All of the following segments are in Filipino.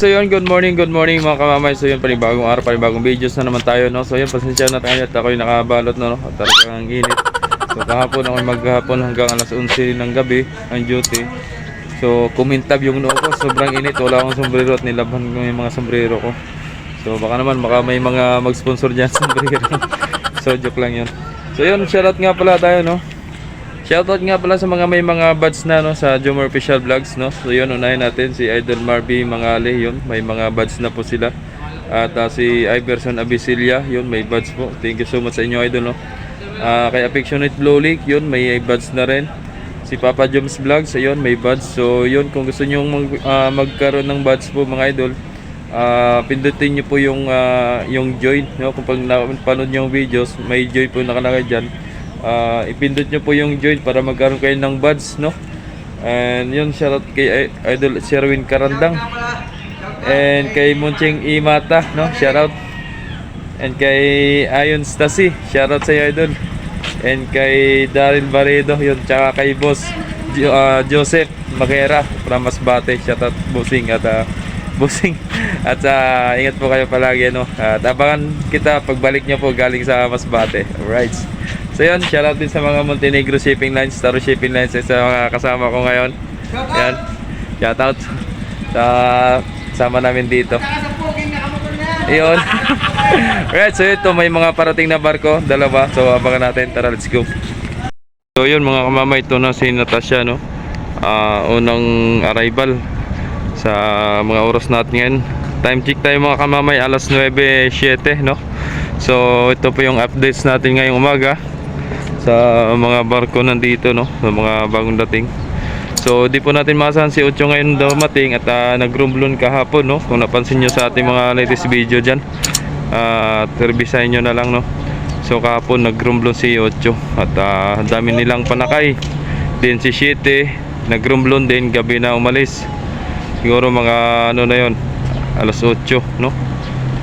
So yun, good morning, good morning mga kamamay. So yun, panibagong araw, panibagong videos na naman tayo, no? So yun, pasensya na tayo at ako'y nakabalot, no? At talagang init. So kahapon ako maghapon hanggang alas 11 ng gabi ang duty. So kumintab yung noo ko, sobrang init. Wala akong sombrero at nilabhan ko yung mga sombrero ko. So baka naman, baka may mga mag-sponsor dyan sombrero. so joke lang yun. So yun, shoutout nga pala tayo, no? Shoutout nga pala sa mga may mga buds na no sa Jomar Official Vlogs no. So yun unahin natin si Idol Marby Mangale yun, may mga buds na po sila. At ah, si Iverson Abisilia yun, may buds po. Thank you so much sa inyo idol no. Ah, kay Affectionate Blue Lake yun, may buds na rin. Si Papa Joms Vlogs ayun, may buds. So yun kung gusto niyo mag, ah, magkaroon ng buds po mga idol, ah pindutin niyo po yung ah, yung join no kung pag napanood niyo yung videos, may join po nakalagay diyan ah ipindot nyo po yung join para magkaroon kayo ng buds, no? And yun, shoutout kay Idol Sherwin Karandang. And kay Munching Imata, no? Shoutout. And kay Ayon Stasi, shoutout sa Idol. And kay Daryl Baredo, yun, tsaka kay Boss ah, Joseph Makera from Masbate, shoutout Bossing at ah, Bossing. At ah, ingat po kayo palagi, no? At abangan kita pagbalik nyo po galing sa Masbate. Alright. So yun, shoutout din sa mga Montenegro Shipping Lines, Taro Shipping Lines, sa mga kasama ko ngayon. Yan. Shoutout sa kasama namin dito. Iyon. Alright, so ito may mga parating na barko, dalawa. So abangan natin, tara let's go. So yun mga kamama, ito na si Natasha no. Ah, unang arrival sa mga oras natin ngayon. Time check tayo mga kamamay, alas 9.07 no. So ito po yung updates natin ngayong umaga sa mga barko nandito no, sa mga bagong dating. So di po natin maasahan si Ocho ngayon dumating at uh, nag-rumblon kahapon no. Kung napansin nyo sa ating mga latest video diyan. Ah, uh, revisahin nyo na lang no. So kahapon nag-rumblon si Ocho at ang dami nilang panakay. Din si Siete nag-rumblon din gabi na umalis. Siguro mga ano na yon alas 8 no.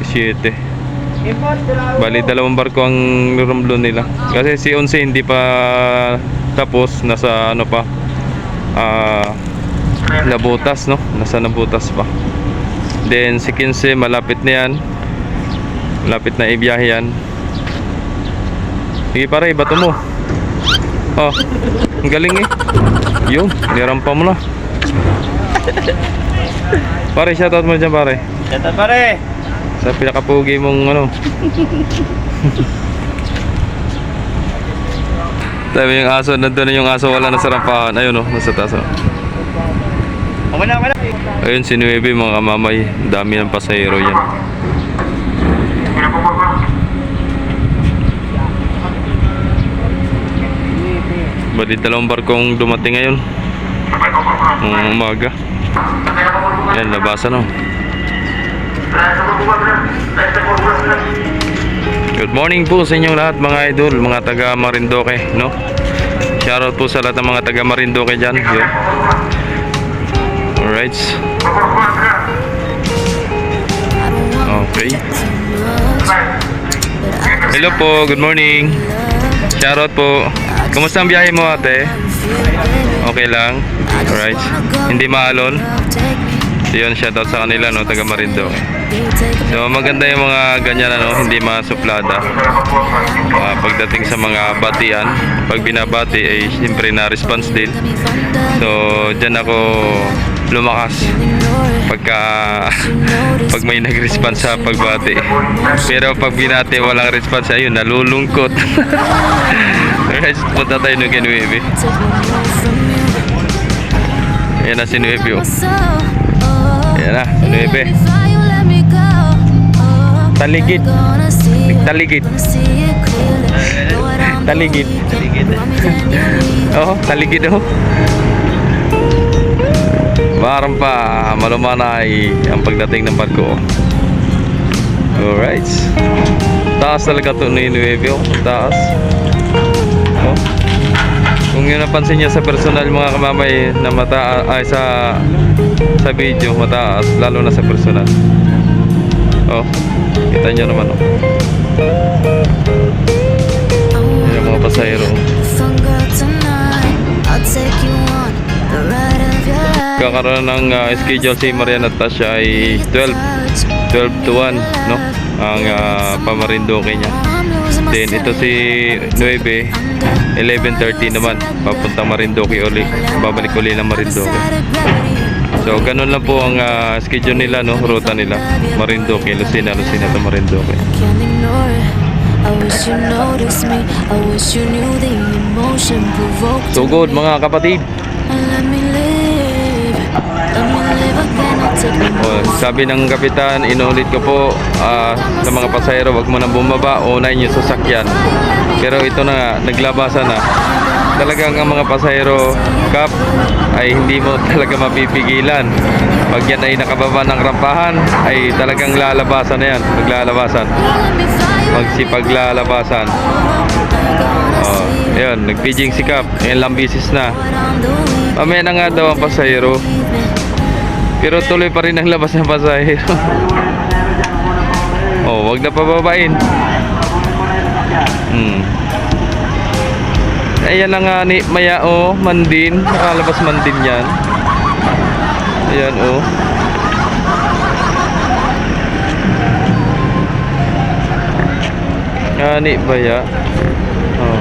Si Siete. Bali dalawang barko ang rumblon nila. Kasi si Onse hindi pa tapos nasa ano pa ah nabutas no, nasa nabutas pa. Then si Kinse malapit na yan. Malapit na ibiyahe yan. Sige pare, bato mo. Oh, ang galing eh. Yun, nirampa mo na. pare, shoutout mo dyan pare. Shoutout pare! Sa pinakapugi mong ano. Sabi yung aso, nandun na yung aso, wala na sa rampahan. Ayun o, nasa taas o. Na. Ayun si Nuebe mga kamamay. Dami ng pasahero yan. Bali dalawang barkong dumating ngayon. Ng umaga. Yan, labasan o. Good morning po sa inyong lahat mga idol, mga taga Marindoque, no? Shoutout po sa lahat ng mga taga Marindoque dyan. Yun. Alright. Okay. Hello po, good morning. Shoutout po. Kumusta ang biyahe mo ate? Okay lang. Alright. Hindi maalon. Yun, shoutout sa kanila, no? Taga Marindoque. So maganda yung mga ganyan ano, hindi masuplada. Ah, pagdating sa mga batian, pag binabati ay siyempre na response din. So diyan ako lumakas pagka pag may nag-response sa pagbati. Pero pag binati walang response ayun nalulungkot. Alright, punta tayo ng Nueve. Ayan na si Nueve. oh. Ayan na, Nueve. Taligid. Taligid. Taligid. Oo, taligid oh. Parang pa malumanay ang pagdating ng barko. Alright. Taas talaga ito ni Nueve oh. Taas. Kung yun napansin niya sa personal mga kamamay na mata ay sa sa video mataas lalo na sa personal. Oh. Kita niyo naman oh. Ang mga pasahero. magkakaroon ng ah, schedule si Maria Natasha ay 12 12 to 1 no ang ah, pamarindoke niya then ito si 9 11.30 naman. Papuntang Marindoke uli. Babalik uli ng Marindoke so ganun lang po ang ah, schedule nila no? Ruta nila. Marindoke Lucena Lucena to Marindoke Can't ignore it. I wish you noticed me. I wish you knew the emotion provoked. so good mga kapatid Oh, sabi ng kapitan, inulit ko po ah, sa mga pasahero, wag mo nang bumaba, unahin yung sasakyan. Pero ito na nga, naglabasan na. Talagang ang mga pasahero, kap, ay hindi mo talaga mapipigilan. Pag yan ay nakababa ng rampahan, ay talagang lalabasan na yan, maglalabasan. Magsipaglalabasan. Oh, ayun, nagpijing si Kap, ilang bisis na. Mamaya nga daw ang pasahero. Pero tuloy pa rin ang labas ng pasahero. oh, wag na pababain. Hmm. Ayan na nga ni Maya oh, Mandin. Nakalabas Mandin yan. Ayan oh. Ngani Baya. Oh.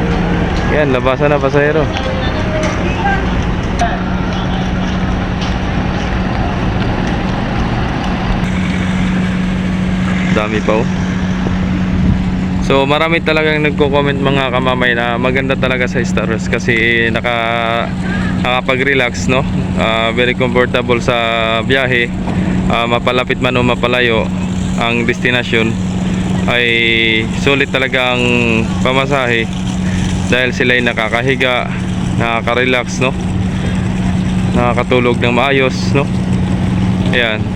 Yan, labasan na pasahero. Dami pa oh. So marami talagang nagko-comment mga kamamay na maganda talaga sa Star Wars kasi naka nakapag-relax no. Ah, very comfortable sa biyahe. Ah, mapalapit man o mapalayo ang destinasyon ay sulit talaga ang pamasahe dahil sila ay nakakahiga, nakaka-relax no. Nakakatulog ng maayos no. Ayan.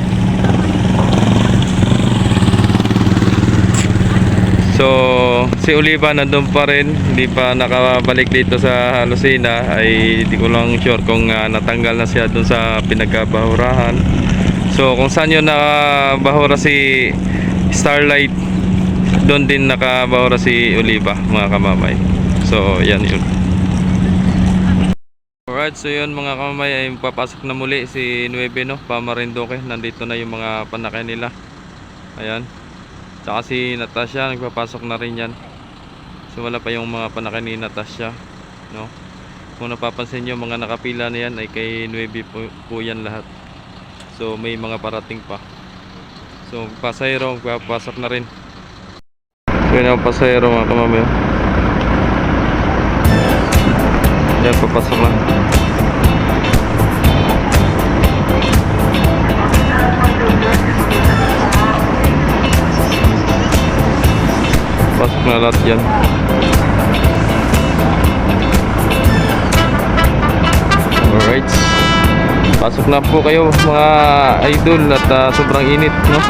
So, si Oliva nandun pa rin, hindi pa nakabalik dito sa Lucena ay di ko lang sure kung ah, natanggal na siya dun sa pinagkabahurahan. So, kung saan yun nakabahura si Starlight, doon din nakabahura si Oliva, mga kamamay. So, yan yun. Alright, so yun mga kamamay ay papasok na muli si Nueve no, Pamarindoke. Nandito na yung mga panakay nila. Ayan. Tsaka si Natasha, nagpapasok na rin yan. So wala pa yung mga panakay ni Natasha. No? Kung napapansin nyo, mga nakapila na yan ay kay Nueve po, po yan lahat. So may mga parating pa. So pasayro, magpapasok na rin. So yun ang pasayro mga kamamay. Yan, papasok na. Pasok na lahat yan. Alright. Pasok na po kayo mga idol at ah, sobrang init, no?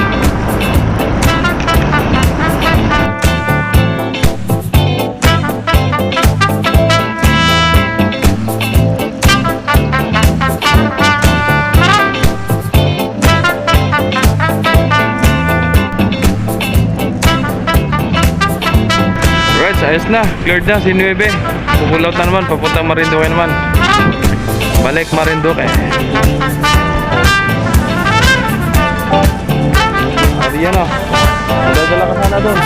Ayos na. Cleared na si Nueve. Pupulaut na naman. Papuntang Marinduque naman. Balik Marinduque. Adi yan o. Madadala ka sana doon.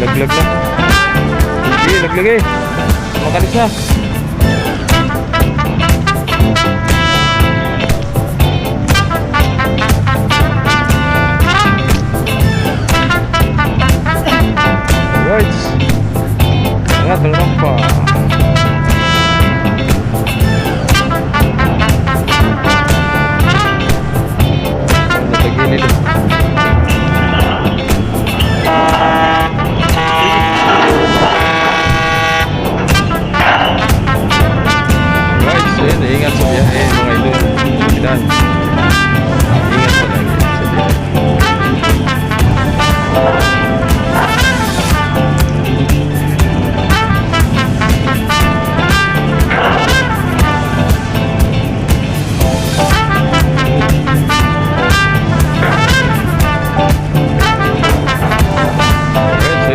laglag na. Sige, laglag eh. Makalis na.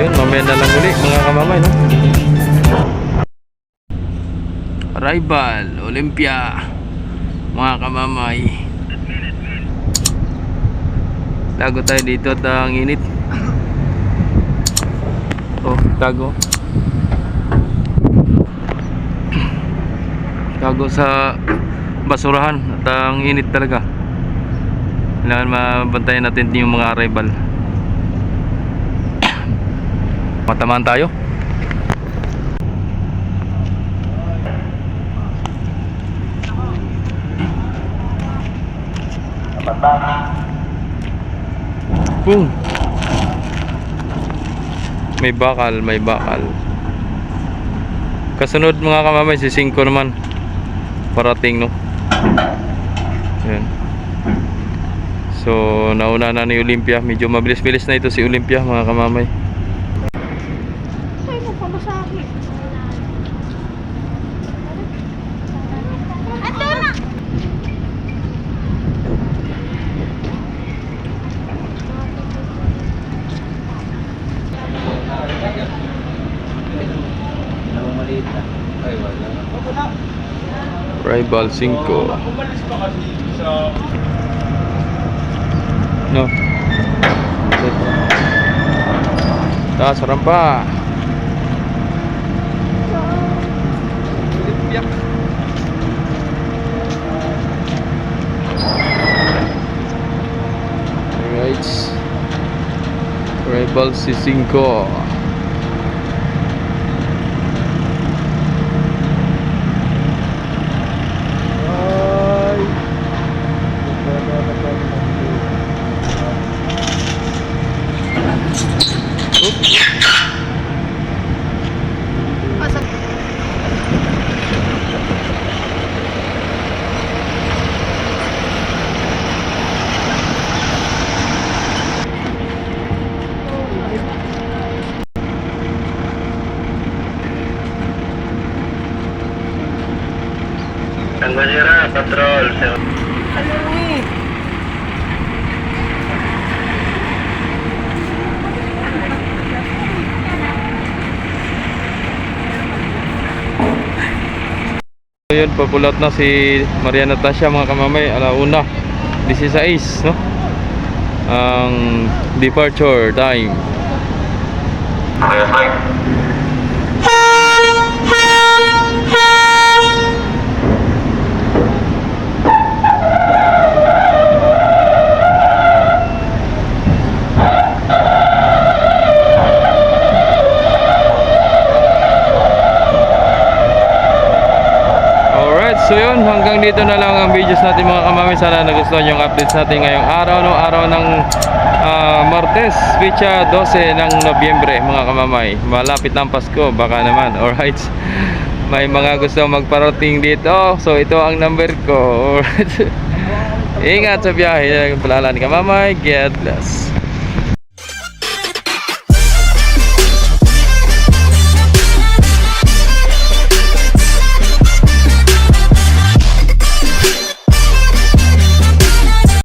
Yun, mamaya na lang uli mga kamamay, no? Arrival, Olympia. Mga kamamay. Tago tayo dito at ang init. Oh, tago. Tago sa basurahan at ang init talaga. Kailangan mabantayan natin yung mga arrival. Matamaan tayo. Boom. May bakal, may bakal. Kasunod mga kamamay, si Cinco naman. Parating no. Yan. So, nauna na ni Olympia. Medyo mabilis-bilis na ito si Olympia mga kamamay. Global 5 no. Taas rampa alright. Rebel C5 Ang masira, patrol. Ano eh? So yun, papulat na si Maria Natasha mga kamamay, alauna 16, no? Ang departure time. Yes, hanggang dito na lang ang videos natin mga kamami. Sana nagustuhan yung updates natin ngayong araw, no? Araw ng ah, Martes, pizza 12 ng Nobyembre, mga kamamay. Malapit ng Pasko, baka naman. Alright, may mga gusto magparating dito. So, ito ang number ko. Alright. Ingat sa biyahe. Palalan kamamay. God bless.